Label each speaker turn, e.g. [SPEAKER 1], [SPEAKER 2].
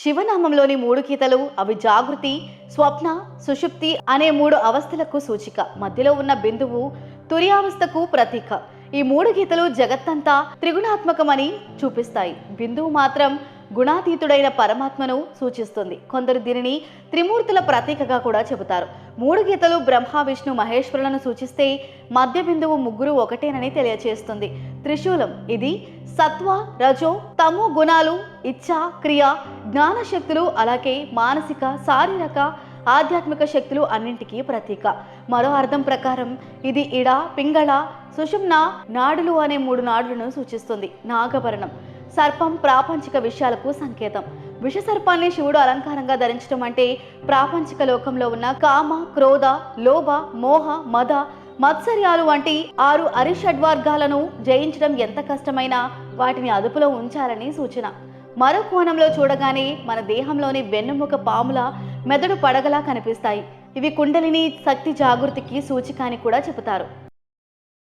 [SPEAKER 1] శివనామంలోని మూడు గీతలు అవి జాగృతి స్వప్న సుషుప్తి అనే మూడు అవస్థలకు సూచిక. మధ్యలో ఉన్న బిందువు తుర్యావస్థకు ప్రతీక. ఈ మూడు గీతలు జగత్తంతా త్రిగుణాత్మకమని చూపిస్తాయి. బిందువు మాత్రం గుణాతీతుడైన పరమాత్మను సూచిస్తుంది. కొందరు దీనిని త్రిమూర్తుల ప్రతీకగా కూడా చెబుతారు. మూడు గీతలు బ్రహ్మ విష్ణు మహేశ్వరులను సూచిస్తే మధ్య బిందువు ముగ్గురు ఒకటేనని తెలియచేస్తుంది. త్రిశూలం ఇది సత్వ రజో తమో గుణాలు ఇచ్ఛ క్రియ జ్ఞాన శక్తులు అలాగే మానసిక శారీరక ఆధ్యాత్మిక శక్తులు అన్నింటికీ ప్రతీక. మరో అర్థం ప్రకారం ఇది ఇడ పింగళ సుషుమ్న నాడులు అనే మూడు నాడులను సూచిస్తుంది. నాగభరణం. సర్పం ప్రాపంచిక విషయాలకు సంకేతం. విషసర్పాన్ని శివుడు అలంకారంగా ధరించడం అంటే ప్రాపంచిక లోకంలో ఉన్న కామ క్రోధ లోభ మోహ మద మత్సర్యాలు వంటి ఆరు అరిషడ్వర్గాలను జయించడం ఎంత కష్టమైనా వాటిని అదుపులో ఉంచాలని సూచన. మరో కోణంలో చూడగానే మన దేహంలోని వెన్నుముక పాముల మెదడు పడగలా కనిపిస్తాయి. ఇవి కుండలిని శక్తి జాగృతికి సూచిక అని కూడా చెబుతారు.